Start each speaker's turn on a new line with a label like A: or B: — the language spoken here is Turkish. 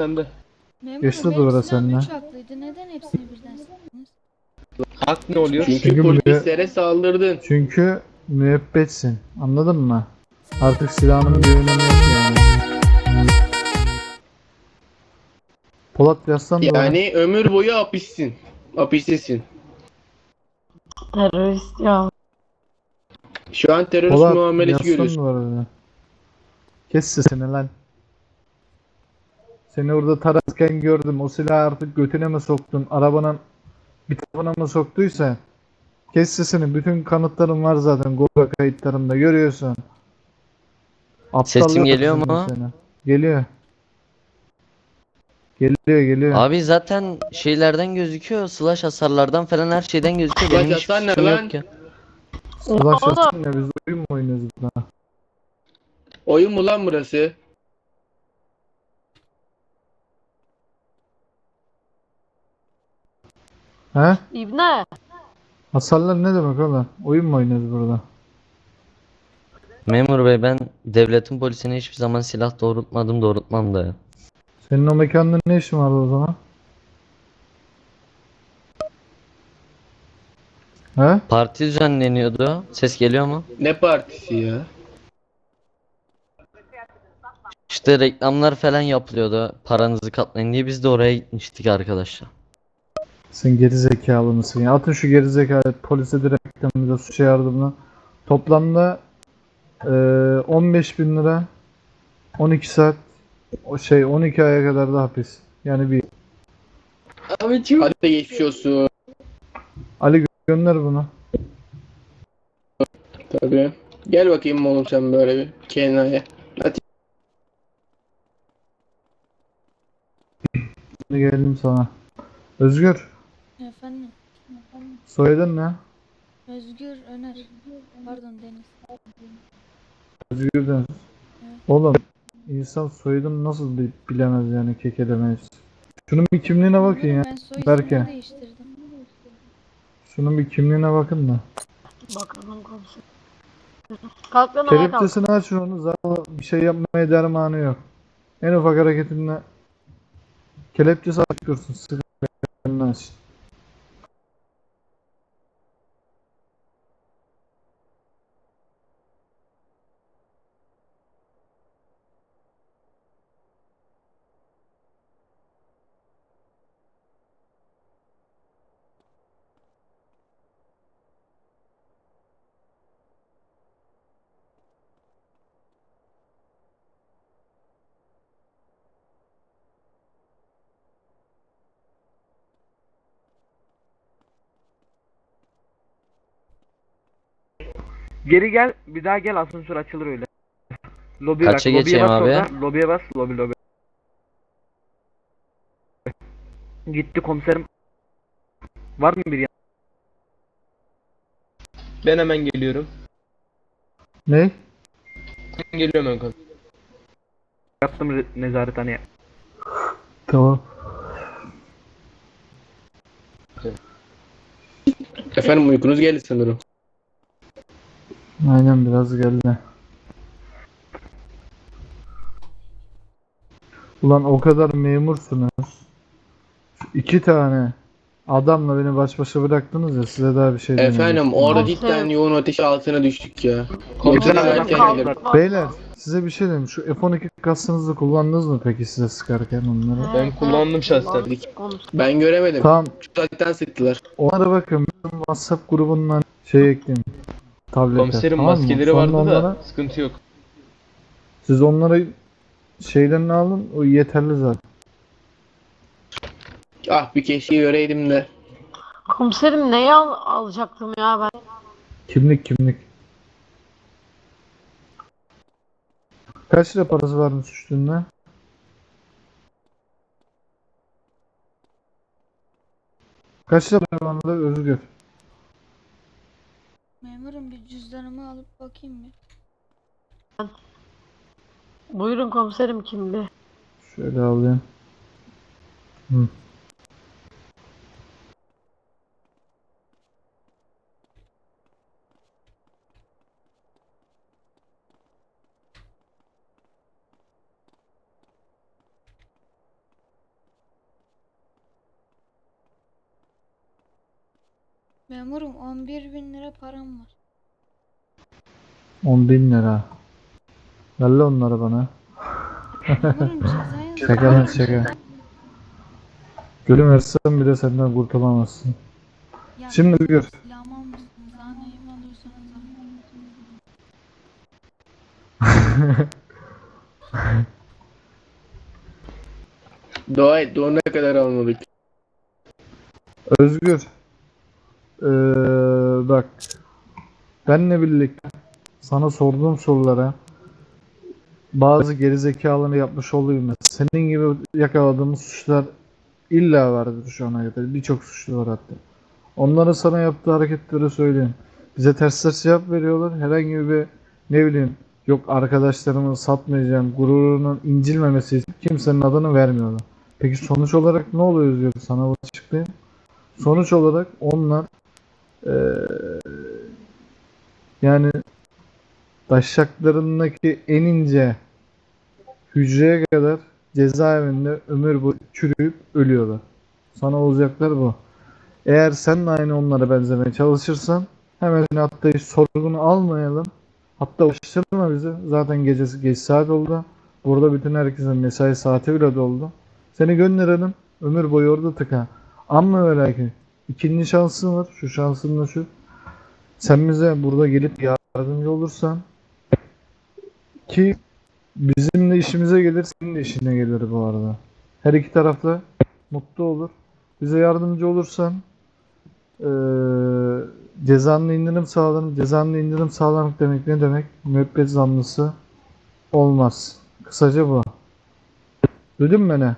A: sende.
B: Memur
C: Geçti
B: benim
C: duvara
B: silahım
C: seninle.
B: üç haklıydı. Neden hepsini birden?
A: Hak ne oluyor?
D: Çünkü,
C: Çünkü
D: polislere saldırdın.
C: Çünkü müebbetsin. Anladın mı? Artık silahının bir önemi yok yani. Polat yaslan duvara.
D: Yani ömür boyu hapissin. Hapistesin.
E: Terörist ya.
D: Şu an terörist
C: Polat
D: muamelesi
C: yaslan
D: görüyorsun.
C: duvara. Kes sesini lan. Seni orada tarazken gördüm. O silahı artık götüne mi soktun? Arabanın bir tarafına mı soktuysa kes sesini. Bütün kanıtlarım var zaten. Google kayıtlarımda görüyorsun. Aptal
F: Sesim geliyor mu?
C: Seni. Geliyor. Geliyor geliyor.
F: Abi zaten şeylerden gözüküyor. Slash hasarlardan falan her şeyden gözüküyor.
D: Slash
F: Benim hiçbir
D: hasar ne
F: suçum
D: lan?
F: yok ki.
C: Slash
E: Oğlum.
C: atın ya biz oyun mu oynuyoruz burada?
D: Oyun mu lan burası?
C: He?
E: İbne.
C: Hasarlar ne demek oğlum? Oyun mu oynuyoruz burada?
F: Memur bey ben devletin polisine hiçbir zaman silah doğrultmadım doğrultmam da. ya.
C: Senin o mekanda ne işin vardı o zaman? He?
F: Parti düzenleniyordu. Ses geliyor mu?
D: Ne partisi ya?
F: İşte reklamlar falan yapılıyordu. Paranızı katlayın diye biz de oraya gitmiştik arkadaşlar.
C: Sen geri zekalı mısın ya? Atın şu geri zekalı polise direkt de suça yardımına. Toplamda eee 15 bin lira 12 saat o şey 12 aya kadar da hapis. Yani bir
D: Hadi de geçmiş olsun.
C: Ali gö- gönder bunu.
D: Tabii. Gel bakayım oğlum sen böyle bir kenaya. Hadi.
C: Şimdi geldim sana. Özgür. Soyadın ne?
B: Özgür Öner. Pardon Deniz.
C: Özgür Deniz. Oğlum insan soyadını nasıl bi- bilemez yani kekelemeyiz. Şunun bir kimliğine bakın ya.
B: Ben soy
C: Berke.
B: değiştirdim.
C: Şunun bir kimliğine bakın da.
E: Bakalım komiserim. Kalk lan ayağa kalk.
C: Kelepçesini aç onu. Zaten bir şey yapmaya dermanı yok. En ufak hareketinde kelepçesi aç dursun. Sıkıntı aç.
G: Geri gel, bir daha gel asansör açılır öyle. Lobiye
F: Kaça
G: bak,
F: geçeyim
G: bas
F: abi?
G: oradan, Lobiye bas, lobi lobi. Gitti komiserim. Var mı bir yan?
A: Ben hemen geliyorum.
C: Ne?
A: Ben geliyorum Önkal.
G: Yaptım re- nezarethaneye.
C: Tamam.
D: Efendim uykunuz geldi sanırım.
C: Aynen biraz geldi. Ulan o kadar memursunuz. Şu iki tane adamla beni baş başa bıraktınız ya size daha bir şey demiyorum.
D: Efendim orada cidden yoğun ateş altına düştük ya.
G: Ben
D: erken gelirim.
C: Beyler size bir şey diyeyim. Şu F12 kasınızı kullandınız mı peki size sıkarken onları?
A: Ben kullandım şahsen.
D: Ben göremedim.
C: Tamam
D: Şu sıktılar.
C: onlara bakın. Bizim WhatsApp grubundan şey ekleyin. Tablete.
A: Komiserin
C: tamam mı?
A: maskeleri
C: Sonra
A: vardı
C: onlara,
A: da sıkıntı yok.
C: Siz onları şeylerini alın. O yeterli zaten.
D: Ah bir keşke göreydim de.
E: Komiserim neyi al alacaktım ya ben?
C: Kimlik kimlik. Kaç lira parası varmış üstünde? Kaç lira para vardı Özgür?
B: Memurum bir cüzdanımı alıp bakayım mı?
E: Buyurun komiserim kimdi?
C: Şöyle alayım. Hı.
B: Memurum 11 bin lira param var.
C: 10 bin lira. Ver lan onları bana.
B: Memurum ceza yazın.
C: Şaka lan şaka. Gülüm versem bile senden kurtulamazsın.
B: Ya,
C: Şimdi Özgür.
B: Silahımı almışsınız. Daha neyimi alıyorsanız alın.
D: Dua et. Dua ne kadar almadık.
C: Özgür. Ee, bak. Benle birlikte sana sorduğum sorulara bazı gerizekalarını yapmış olayım. Senin gibi yakaladığımız suçlar illa vardır şu ana kadar. Birçok suçlu var hatta. Onların sana yaptığı hareketleri söyleyeyim. Bize ters ters cevap veriyorlar. Herhangi bir ne bileyim yok arkadaşlarımı satmayacağım gururunun incilmemesi için kimsenin adını vermiyorlar. Peki sonuç olarak ne oluyor Özgür? Sana bu açıklayayım. Sonuç olarak onlar eee, yani taşaklarındaki en ince hücreye kadar cezaevinde ömür boyu çürüyüp ölüyorlar. Sana olacaklar bu. Eğer sen de aynı onlara benzemeye çalışırsan hemen hatta hiç sorgunu almayalım. Hatta ulaştırma bizi. Zaten gecesi geç saat oldu. Burada bütün herkesin mesai saati bile doldu. Seni gönderelim. Ömür boyu orada tıka. Ama ve lakin ikinci şansın var. Şu şansın da şu. Sen bize burada gelip yardımcı olursan ki bizim de işimize gelir, senin de işine gelir bu arada. Her iki tarafta mutlu olur. Bize yardımcı olursan eee cezanlı indirim sağlarım. Cezanlı indirim sağlamak demek ne demek? Müebbet zanlısı olmaz. Kısaca bu. Duydun mu beni?